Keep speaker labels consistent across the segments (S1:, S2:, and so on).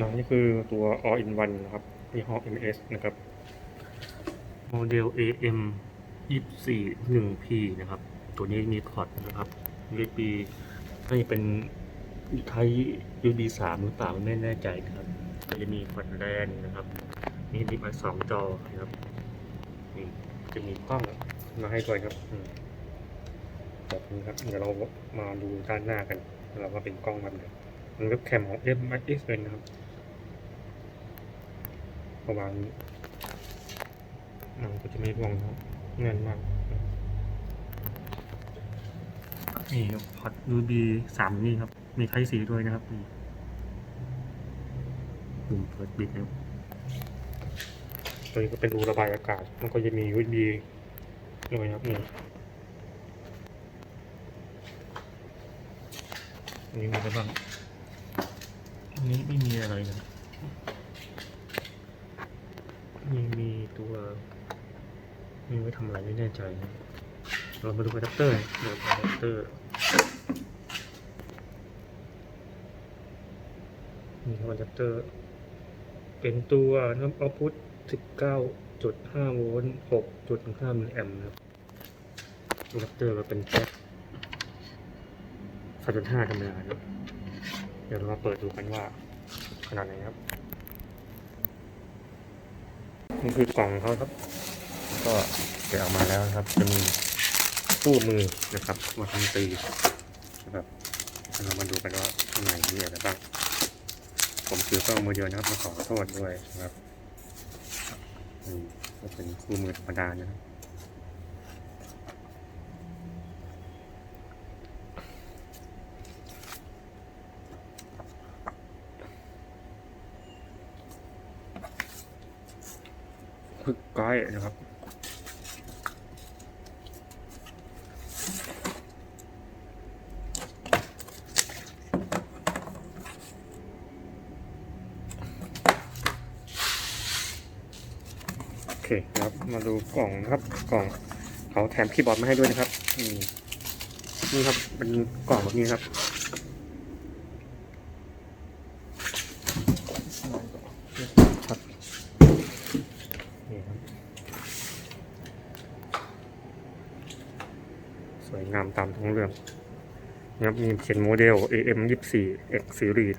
S1: นะนี่คือตัว all in one นะครับยี่ห้อ MS นะครับ โมเดล AM 24 1P นะครับ ตัวนี้มีพอร์ตนะครับ USB น่าจะเป็นไทย USB 3 หรือเปล่าไม่แน่ใจครับจะมีพอร์ตแลนนะครับมีดิมาสองจอนะครับนี่จะมีกล้องมาให้ด้วยครับอืมแบบนี้ครับ เดี๋ยวเรามาดูด้านหน้ากัน เราว่าเป็นกล้องแบบไหนมันเว็บแคมของ m x เป็นะครับ ระมาณนี้มันก็จะไม่ร่วงนะครับแน่นมาก นี่ครับพอร์ต USB สามนี่ครับ มีไทสีด้วยนะครับนี่ปุ่มเปิดปิดนะครับตัวนี้ก็เป็นรูระบายอากาศ มันก็จะมี USB ด้วยนะครับนี่อันนี้มีอะไรบ้างอันนี้ไม่มีอะไรนะ มีมีตัวมีไว้ทำอะไรไม่แน่ใจ เรามาดูอะแดปเตอร์เดี๋ยวอะแดปเตอร์นี่ครับอะแดปเตอร์ เป็นตัวน้ำเอาพุท19.5โวลต์6.5มิลลิแอมป์นะครับอะแดปเตอร์ก็เป็นแจ็ค3.5ธรรมดานะครับเดี๋ยวเรามาเปิดดูกันว่าขนาดไหนครับ นี่คือกล่องเขาครับ ก็แกะออกมาแล้วครับ จะมีคู่มือนะครับมาทำตีนะครับเรามาดูกันว่าข้างในมีอะไรบ้างผมถือกล้องมือเดียวนะครับมาขอโทษด้วยนะครับนี่ก็เป็นคู่มือธรรมดานะครับ พึกก้อยนะครับโอเคครับมาดูกล่องนะครับกล่องเขาแถมคีย์บอร์ดมาให้ด้วยนะครับนี่นี่ครับเป็นกล่องแบบนี่ครับ สวยงาม ตามทั้งเรื่องนะครับมีเขียนโมเดล AM 24 X Series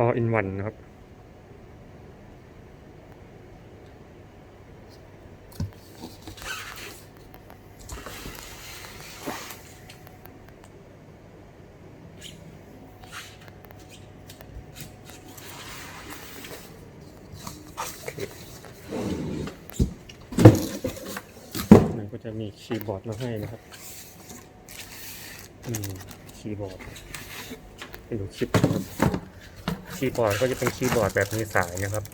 S1: all in one นะครับ จะมีคีย์บอร์ดมาให้นะครับอืมคีย์บอร์ดเป็นดูคลิปนะครับคีย์บอร์ดก็จะเป็นคีย์บอร์ดแบบมีสายนะครับ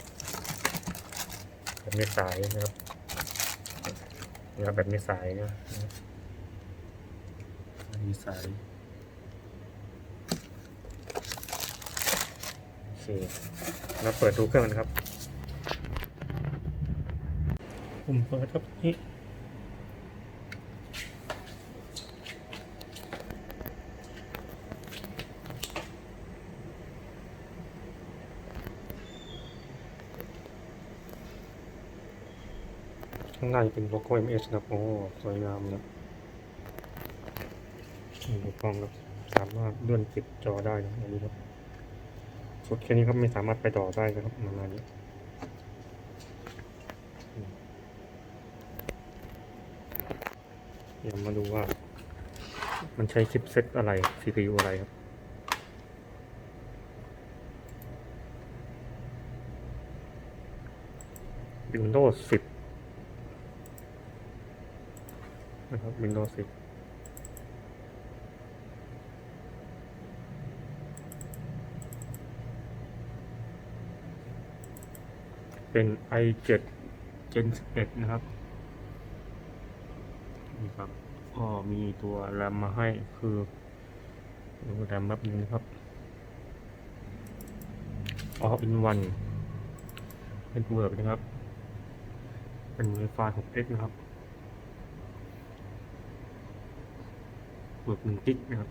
S1: แบบมีสายนะครับนะครับแบบมีสายนะมีสายโอเคแล้วเปิดดูเครื่องกันครับผมเปิดครับนี่างในเป็นโลโก้ MS นะครับโอ้สวยงามนะดูกล้องครับสามารถเลื่อนปิดจอได้นะอันนี้ครับสุดแค่นี้ครับไม่สามารถไปต่อได้นะครับประมาณนี้เดี๋ยวมาดูว่า มันใช้ชิปเซ็ตอะไร CPU อะไรครับ Windows 10 นะครับ Windows 10เป็น i7 Gen 11 นะครับ นี่ครับ ก็มีตัวแรมมาให้คือดูแรมแบบนึงนะครับ All in one เป็นเวิร์กนะครับ เป็น Wi-Fi 6x นะครับ บวกหนึ่งกิกนะครับ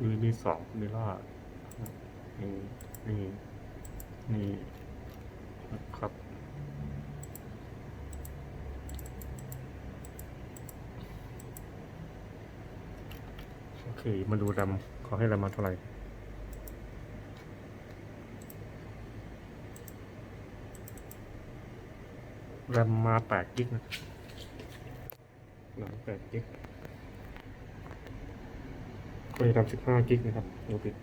S1: มีมีสองมีล่านี่นี่นี่ มาดูแรมขอให้รมมาเท่าไหร่แรมมาแปดกิกนะหลังแปดกิกก็จะทำสิบห้ากิกนะครับดูปิด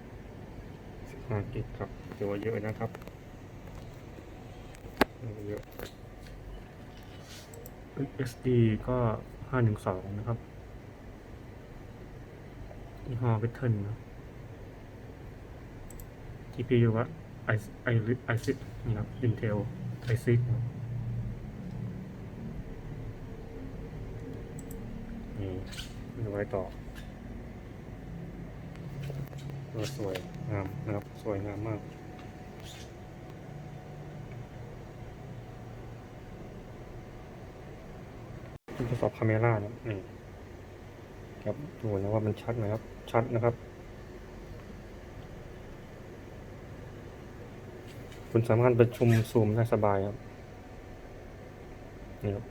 S1: สิบห้ากิกครับถือว่าเยอะนะครับเยอะ SSD ก็ห้าหนึ่งสองนะครับ ยี่ห้อเวทเทิลนะ GPU ว่า i i i 6นี่ครับ Intel i 6นะครับนี่ดูไว้ต่อเออสวยงามนะครับ สวยงามมากทดสอบคาเมล่านะนี่ครับดูนะว่ามันชัดไหมครับ ชัดนะครับ คุณสามารถประชุมซูมได้สบายครับนี่ครับ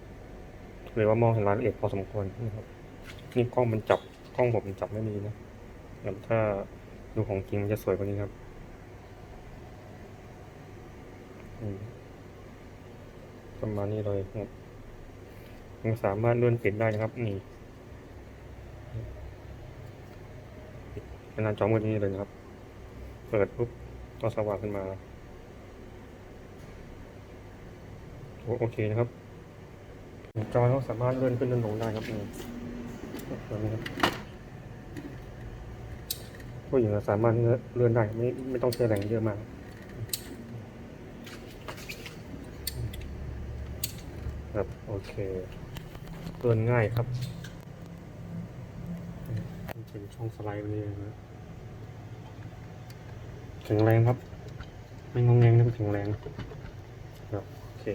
S1: เรียกว่ามองเห็นรายละเอียดพอสมควรนะครับ นี่กล้องมันจับกล้องผมมันจับไม่ดีนะแบบถ้าดูของจริงมันจะสวยกว่านี้ครับประมาณนี้เลยครับยังสามารถเลื่อนปิดได้นะครับ นี่ เป็นหน้าจอมืดนี้เลยนะครับ เปิดปุ๊บก็สว่างขึ้นมา โอเคนะครับ จอยก็สามารถเลื่อนขึ้นเลื่อนลงได้ครับนี่แบบนี้ครับผู้หญิงสามารถเลื่อนได้ไม่ไม่ต้องใช้แรงเยอะมากครับโอเคเลื่อนง่ายครับ ช่องสไลด์มันนี้นะแข็งแรงครับ ไม่งงแงงนะแข็งแรงครับโอเค